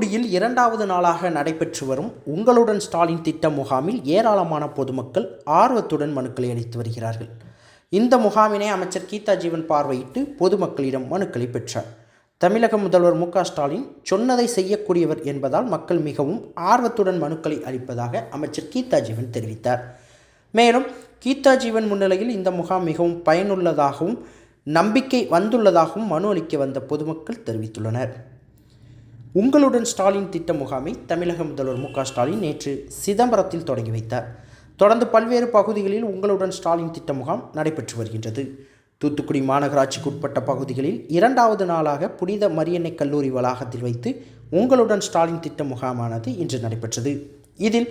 தூத்துக்குடியில் இரண்டாவது நாளாக நடைபெற்று வரும் உங்களுடன் ஸ்டாலின் திட்ட முகாமில் ஏராளமான பொதுமக்கள் ஆர்வத்துடன் மனுக்களை அளித்து வருகிறார்கள். இந்த முகாமினை அமைச்சர் கீதா ஜீவன் பார்வையிட்டு பொதுமக்களிடம் மனுக்களை பெற்றார். தமிழக முதல்வர் மு ஸ்டாலின் சொன்னதை செய்யக்கூடியவர் என்பதால் மக்கள் மிகவும் ஆர்வத்துடன் மனுக்களை அளிப்பதாக அமைச்சர் கீதா ஜீவன் தெரிவித்தார். மேலும் கீதா ஜீவன் முன்னிலையில் இந்த முகாம் மிகவும் பயனுள்ளதாகவும் நம்பிக்கை வந்துள்ளதாகவும் மனு அளிக்க வந்த பொதுமக்கள் தெரிவித்துள்ளனர். உங்களுடன் ஸ்டாலின் திட்ட முகாமை தமிழக முதல்வர் மு ஸ்டாலின் நேற்று சிதம்பரத்தில் தொடங்கி வைத்தார். தொடர்ந்து பல்வேறு பகுதிகளில் உங்களுடன் ஸ்டாலின் திட்ட முகாம் நடைபெற்று வருகின்றது. தூத்துக்குடி மாநகராட்சிக்கு உட்பட்ட பகுதிகளில் இரண்டாவது நாளாக புனித மரியன்னை கல்லூரி வளாகத்தில் வைத்து உங்களுடன் ஸ்டாலின் திட்ட முகாமானது இன்று நடைபெற்றது. இதில்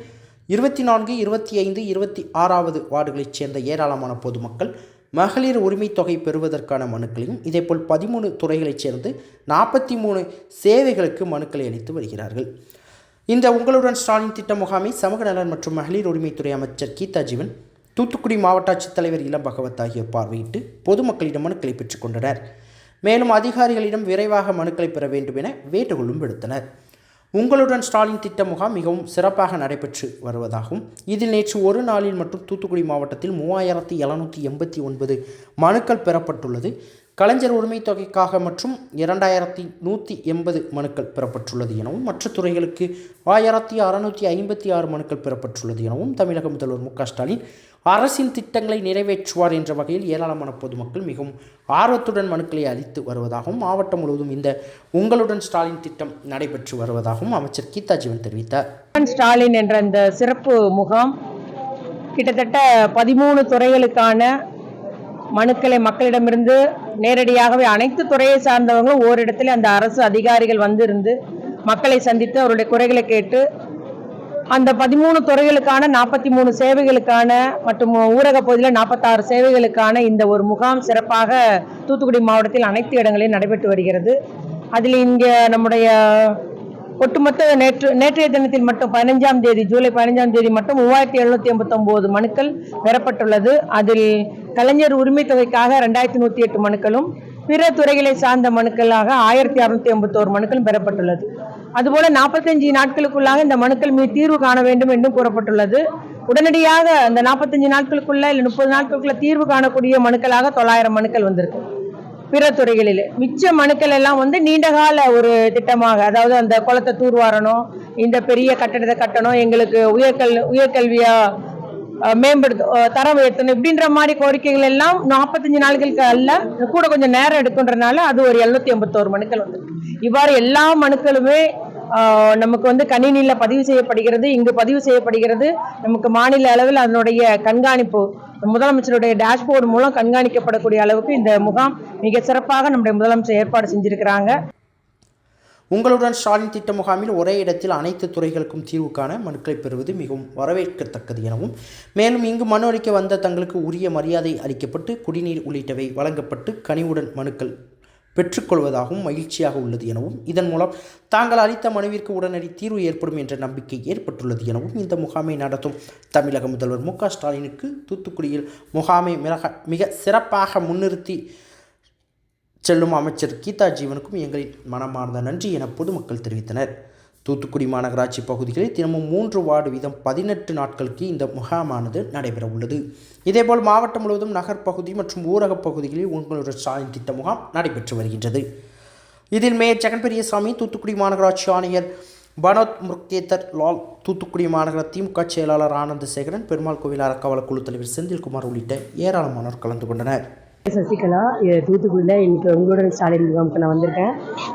இருபத்தி நான்கு இருபத்தி ஐந்து இருபத்தி ஆறாவது வார்டுகளைச் சேர்ந்த ஏராளமான பொதுமக்கள் மகளிர் உரிமைத் தொகை பெறுவதற்கான மனுக்களையும் இதேபோல் பதிமூணு துறைகளைச் சேர்ந்து நாற்பத்தி மூணு சேவைகளுக்கு மனுக்களை அளித்து வருகிறார்கள். இந்த உங்களுடன் ஸ்டாலின் திட்ட முகாமை சமூக நலன் மற்றும் மகளிர் உரிமைத்துறை அமைச்சர் கீதா ஜீவன் தூத்துக்குடி மாவட்ட ஆட்சித்தலைவர் இளம் பகவத் ஆகியோர் பார்வையிட்டு பொதுமக்களிடம் மனுக்களை பெற்றுக்கொண்டனர் மேலும் அதிகாரிகளிடம் விரைவாக மனுக்களை பெற வேண்டும் என வேண்டுகோளும் விடுத்தனர். உங்களுடன் ஸ்டாலின் திட்ட முகாம் மிகவும் சிறப்பாக நடைபெற்று வருவதாகவும் இதில் நேற்று ஒரு நாளில் மட்டும் தூத்துக்குடி மாவட்டத்தில் மூவாயிரத்தி எழுநூற்றி எண்பத்தி ஒன்பது மனுக்கள் பெறப்பட்டுள்ளது. கலைஞர் உரிமை தொகைக்காக மற்றும் இரண்டாயிரத்தி நூற்றி எண்பது மனுக்கள் பெறப்பட்டுள்ளது எனவும் மற்ற துறைகளுக்கு ஆயிரத்தி அறுநூற்றி ஐம்பத்தி ஆறு மனுக்கள் பெறப்பட்டுள்ளது எனவும் தமிழக முதல்வர் மு க ஸ்டாலின் அரசின் திட்டங்களை நிறைவேற்றுவார் என்ற வகையில் ஏராளமான பொதுமக்கள் மிகவும் ஆர்வத்துடன் மனுக்களை அளித்து வருவதாகவும் மாவட்டம் முழுவதும் இந்த உங்களுடன் ஸ்டாலின் திட்டம் நடைபெற்று வருவதாகவும் அமைச்சர் கீதா ஜீவன் தெரிவித்தார். ஸ்டாலின் என்ற இந்த சிறப்பு முகாம் கிட்டத்தட்ட பதிமூணு துறைகளுக்கான மனுக்களை மக்களிடமிருந்து நேரடியாகவே அனைத்து துறையை சார்ந்தவங்களும் ஓரிடத்தில் அந்த அரசு அதிகாரிகள் வந்து இருந்து மக்களை சந்தித்து அவருடைய குறைகளை கேட்டு அந்த பதிமூணு துறைகளுக்கான நாற்பத்தி மூணு சேவைகளுக்கான மற்றும் ஊரக பகுதியில் நாற்பத்தாறு சேவைகளுக்கான இந்த ஒரு முகாம் சிறப்பாக தூத்துக்குடி மாவட்டத்தில் அனைத்து இடங்களிலும் நடைபெற்று வருகிறது. அதில் இங்கே நம்முடைய ஒட்டுமொத்த நேற்று நேற்றைய தினத்தில் மட்டும் பதினஞ்சாம் தேதி ஜூலை பதினஞ்சாம் தேதி மட்டும் மூவாயிரத்தி எழுநூத்தி எண்பத்தொம்போது மனுக்கள் பெறப்பட்டுள்ளது. அதில் கலைஞர் உரிமை தொகைக்காக ரெண்டாயிரத்தி நூற்றி எட்டு மனுக்களும் பிற துறைகளை சார்ந்த மனுக்களாக ஆயிரத்தி அறுநூத்தி எண்பத்தோரு மனுக்களும் பெறப்பட்டுள்ளது. அதுபோல நாற்பத்தஞ்சு நாட்களுக்குள்ளாக இந்த மனுக்கள் மீது தீர்வு காண வேண்டும் என்றும் கூறப்பட்டுள்ளது. உடனடியாக அந்த நாற்பத்தஞ்சு நாட்களுக்குள்ள இல்லை முப்பது நாட்களுக்குள்ள தீர்வு காணக்கூடிய மனுக்களாக தொள்ளாயிரம் மனுக்கள் வந்திருக்கு. பிற துறைகளில். மிச்ச மனுக்கள் எல்லாம் வந்து நீண்டகால ஒரு திட்டமாக அதாவது அந்த குளத்தை தூர்வாரணும் இந்த பெரிய கட்டடத்தை கட்டணும் எங்களுக்கு உயர்கல் உயர்கல்வியா அஹ், மேம்படுத்த தரம் உயர்த்தணும் இப்படின்ற மாதிரி கோரிக்கைகள் எல்லாம் நாற்பத்தஞ்சு நாள்களுக்கு அல்ல கூட கொஞ்சம் நேரம் எடுக்குன்றனால அது ஒரு எழுநூத்தி எண்பத்தோரு மனுக்கள் வந்து இவ்வாறு எல்லா மனுக்களுமே நமக்கு வந்து கணினியில் பதிவு செய்யப்படுகிறது. இங்கு பதிவு செய்யப்படுகிறது. நமக்கு மாநில அளவில் அதனுடைய கண்காணிப்பு முதலமைச்சருடைய டேஷ்போர்டு மூலம் கண்காணிக்கப்படக்கூடிய அளவுக்கு இந்த முகாம் மிக சிறப்பாக நம்முடைய முதலமைச்சர் ஏற்பாடு செஞ்சிருக்கிறாங்க. உங்களுடன் ஸ்டாலின் திட்ட முகாமில் ஒரே இடத்தில் அனைத்து துறைகளுக்கும் தீர்வு காண மனுக்களை பெறுவது மிகவும் வரவேற்கத்தக்கது எனவும் மேலும் இங்கு மனு அளிக்க வந்த தங்களுக்கு உரிய மரியாதை அளிக்கப்பட்டு குடிநீர் உள்ளிட்டவை வழங்கப்பட்டு கனிவுடன் மனுக்கள் பெற்றுக்கொள்வதாகவும் மகிழ்ச்சியாக உள்ளது எனவும் இதன் மூலம் தாங்கள் அளித்த மனுவிற்கு உடனடி தீர்வு ஏற்படும் என்ற நம்பிக்கை ஏற்பட்டுள்ளது எனவும் இந்த முகாமை நடத்தும் தமிழக முதல்வர் மு ஸ்டாலினுக்கு தூத்துக்குடியில் முகாமை மிக மிக சிறப்பாக முன்னிறுத்தி செல்லும் அமைச்சர் கீதா ஜீவனுக்கும் எங்களின் மனமார்ந்த நன்றி என பொதுமக்கள் தெரிவித்தனர். தூத்துக்குடி மாநகராட்சி பகுதிகளில் தினமும் மூன்று வார்டு வீதம் பதினெட்டு நாட்களுக்கு இந்த முகாமானது நடைபெற உள்ளது இதேபோல் மாவட்டம் முழுவதும் நகர்ப்பகுதி மற்றும் ஊரகப் பகுதிகளில் உங்களுடைய ஸ்டாலின் திட்ட முகாம் நடைபெற்று வருகின்றது. இதில் மேயர் ஜெகன் பெரியசாமி தூத்துக்குடி மாநகராட்சி ஆணையர் பனோத் முர்கேதர் லால் தூத்துக்குடி மாநகர திமுக செயலாளர் ஆனந்த சேகரன் பெருமாள் கோவில் அறக்காவல குழு தலைவர் செந்தில்குமார் உள்ளிட்ட ஏராளமானோர் கலந்து கொண்டனர். சசிகலா தூத்துக்குடியில் இன்னைக்கு உங்களுடன் ஸ்டாலின் முகாமுக்கு நான் வந்திருக்கேன்.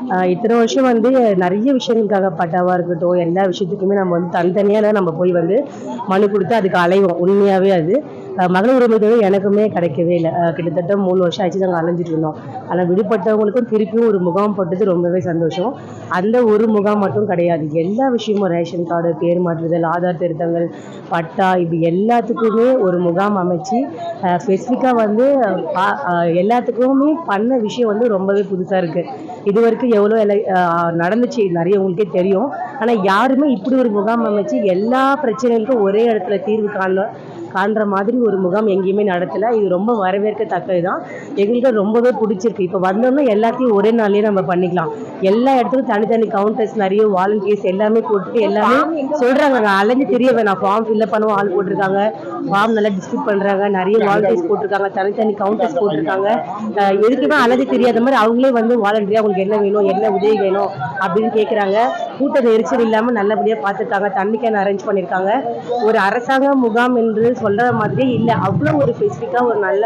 ஆஹ் இத்தனை வருஷம் வந்து நிறைய விஷயங்களுக்காக பட்டாவாக இருக்கட்டும் எல்லா விஷயத்துக்குமே நம்ம வந்து தனித்தனியாக நம்ம போய் வந்து மனு கொடுத்து அதுக்கு அலைவோம். உண்மையாகவே அது. மகளிர் உரிமை தொகை எனக்குமே கிடைக்கவே இல்லை. கிட்டத்தட்ட மூணு வருஷம் ஆச்சு நாங்கள் அலைஞ்சிட்டு இருந்தோம். ஆனால் விடுபட்டவங்களுக்கும் திருப்பியும் ஒரு முகாம் போட்டது ரொம்பவே சந்தோஷம். அந்த ஒரு முகாம் மட்டும் கிடையாது. எல்லா விஷயமும் ரேஷன் கார்டு பேர் மாற்றுதல் ஆதார் திருத்தங்கள் பட்டா இப்படி எல்லாத்துக்குமே ஒரு முகாம் அமைச்சு ஸ்பெசிஃபிக்காக வந்து பா- எல்லாத்துக்குமே பண்ண விஷயம் வந்து ரொம்பவே புதுசாக இருக்குது இது வரைக்கும் எவ்வளோ எல்லாம் நடந்துச்சு நிறைய உங்களுக்கே தெரியும். ஆனால் யாருமே இப்படி ஒரு முகாம் அமைச்சு எல்லா பிரச்சனைகளுக்கும் ஒரே இடத்துல தீர்வு காண காண்ற மாதிரி ஒரு முகாம் எங்கேயுமே நடத்தலை. இது ரொம்ப வரவேற்கத்தக்கது தான் எங்களுக்கு ரொம்பவே பிடிச்சிருக்கு. இப்போ வந்தோம்னா எல்லாத்தையும் ஒரே நாள்லயே நம்ம பண்ணிக்கலாம். எல்லா இடத்துக்கும் தனித்தனி கவுண்டர்ஸ் நிறைய வாலண்டியர்ஸ் எல்லாமே போட்டு எல்லாமே சொல்றாங்க. நான் அலைஞ்சு தெரிய வேணாம் ஃபார்ம் ஃபில்அப் பண்ணுவோம் ஆள் போட்டிருக்காங்க. ஃபார்ம் நல்லா டிஸ்ட்ரிபியூட் பண்றாங்க. நிறைய வாலண்டியர்ஸ் போட்டிருக்காங்க. தனித்தனி கவுண்டர்ஸ் போட்டிருக்காங்க. எதுக்குமே அலைஞ்சு தெரியாத மாதிரி அவங்களே வந்து வாலண்டியரா உங்களுக்கு என்ன வேணும் என்ன உதவி வேணும் அப்படின்னு கேட்குறாங்க கூட்ட நெரிச்சல் இல்லாமல் நல்லபடியாக பார்த்துருக்காங்க தண்ணி கேன் அரேஞ்ச் பண்ணியிருக்காங்க ஒரு அரசாங்க முகாம் என்று சொல்கிற மாதிரியே இல்லை. அவ்வளோ ஒரு ஸ்பெசிஃபிக்காக ஒரு நல்ல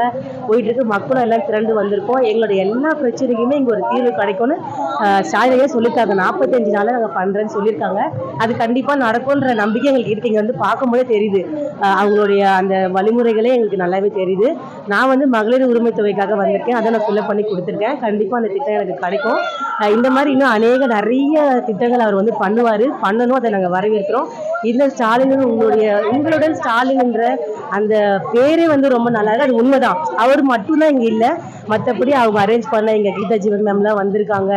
போயிட்டுருக்கு. மக்களும் எல்லாம் திரண்டு வந்திருக்கோம். எங்களோட எல்லா பிரச்சனைக்குமே இங்கே ஒரு தீர்வு கிடைக்கும்னு ஆஹ் ஸ்டாலினே சொல்லியிருக்காங்க நாற்பத்தஞ்சு நாளில் நாங்கள் பண்ணுறேன்னு சொல்லியிருக்காங்க அது கண்டிப்பாக நடக்கும்ன்ற நம்பிக்கை எங்களுக்கு இருக்கு இங்கே வந்து பார்க்கும்போதே தெரியுது. அவங்களுடைய அந்த வழிமுறைகளே எங்களுக்கு நல்லாவே தெரியுது. நான் வந்து மகளிர் உரிமை தொகைக்காக வந்திருக்கேன். அதை நான் ஃபில்அப் பண்ணி கொடுத்துருக்கேன். கண்டிப்பாக அந்த திட்டம் எனக்கு கிடைக்கும். இந்த மாதிரி இன்னும் அநேக நிறைய திட்டங்கள் அவர் வந்து பண்ணுவார். பண்ணணும் அதை நாங்கள் வரவேற்கிறோம். இந்த ஸ்டாலின் உங்களுடைய உங்களுடன் ஸ்டாலின்ன்ற அந்த பேரே வந்து ரொம்ப நல்லா இருக்கு. அது உண்மைதான். அவர் மட்டும்தான் இங்கே இல்லை. மற்றபடி அவங்க அரேஞ்ச் பண்ண எங்கள் கீதா ஜீவன் மேம்லாம் வந்திருக்காங்க.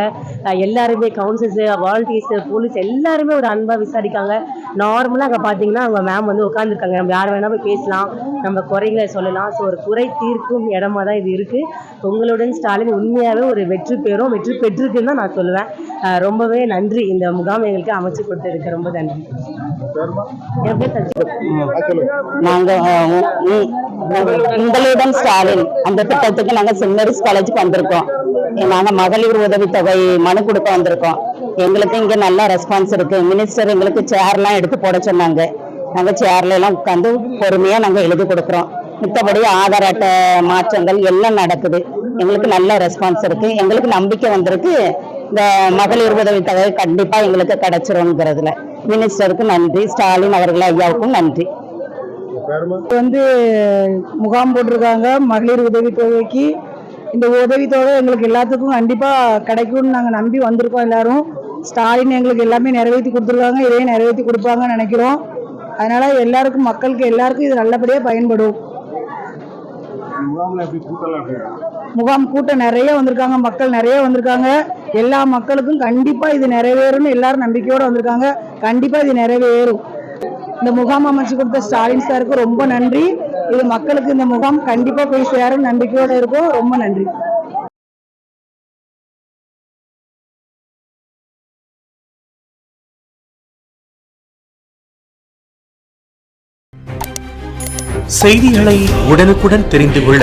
எல்லாருமே கவுன்சில்ஸு வாலண்டியர்ஸு போலீஸ் எல்லாருமே ஒரு அன்பாக விசாரிக்காங்க. நார்மலாக அங்கே பார்த்தீங்கன்னா அவங்க மேம் வந்து உட்காந்துருக்காங்க நம்ம யார் வேணால் போய் பேசலாம். நம்ம குறைகளை சொல்லலாம். ஸோ ஒரு குறை தீர்க்கும் இடமா தான் இது இருக்குது உங்களுடன் ஸ்டாலின் உண்மையாகவே ஒரு வெற்றி பெறும் வெற்றி பெற்றிருக்குன்னு தான் நான் சொல்லுவேன். ரொம்பவே நன்றி. இந்த முகாம் எங்களுக்கு அமைச்சு கொடுத்ததுக்கு ரொம்ப நன்றி. என் நாங்க உங்களுடன் ஸ்டாலின் அந்த திட்டத்துக்கு நாங்க சென்ட் காலேஜுக்கு வந்திருக்கோம். நாங்க மகளிர் உதவித்தொகை மனு கொடுக்க வந்திருக்கோம். எங்களுக்கு இங்க நல்ல ரெஸ்பான்ஸ் இருக்கு. மினிஸ்டர் எங்களுக்கு சேர்லாம் எடுத்து போட சொன்னாங்க. நாங்க சேர்ல எல்லாம் உட்காந்து பொறுமையா நாங்க எழுதி கொடுக்குறோம். மித்தபடி ஆதார் அட்டை மாற்றங்கள் எல்லாம் நடக்குது. எங்களுக்கு நல்ல ரெஸ்பான்ஸ் இருக்கு. எங்களுக்கு நம்பிக்கை வந்திருக்கு. இந்த மகளிர் உதவித்தொகை கண்டிப்பா எங்களுக்கு கிடைச்சிரும்ங்கிறதுல. மினிஸ்டருக்கு நன்றி. ஸ்டாலின் அவர்கள் ஐயாவுக்கும் நன்றி. வந்து முகாம் போட்டிருக்காங்க. மகளிர் உதவித்தொகைக்கு இந்த உதவித்தொகை எங்களுக்கு எல்லாத்துக்கும் கண்டிப்பாக கிடைக்கும்னு நாங்கள் நம்பி வந்திருக்கோம் எல்லாரும். ஸ்டாலின் எங்களுக்கு எல்லாமே நிறைவேற்றி கொடுத்துருக்காங்க. இதையும் நிறைவேற்றி கொடுப்பாங்கன்னு நினைக்கிறோம். அதனால எல்லாருக்கும் மக்களுக்கு எல்லாருக்கும் இது நல்லபடியாக பயன்படும். முகாம் கூட்டம் நிறைய வந்திருக்காங்க மக்கள் நிறைய வந்திருக்காங்க. எல்லா மக்களுக்கும் கண்டிப்பாக இது நிறைவேறும்னு எல்லாரும் நம்பிக்கையோடு வந்திருக்காங்க. கண்டிப்பாக இது நிறைவேறும். இந்த முகாம் அமைச்சு கொடுத்த ஸ்டாலின் சாருக்கு ரொம்ப நன்றி. இது மக்களுக்கு இந்த முகாம் கண்டிப்பாக போய் சேரும் நம்பிக்கையோடு இருக்கும். ரொம்ப நன்றி. செய்திகளை உடனுக்குடன் தெரிந்து கொள்ள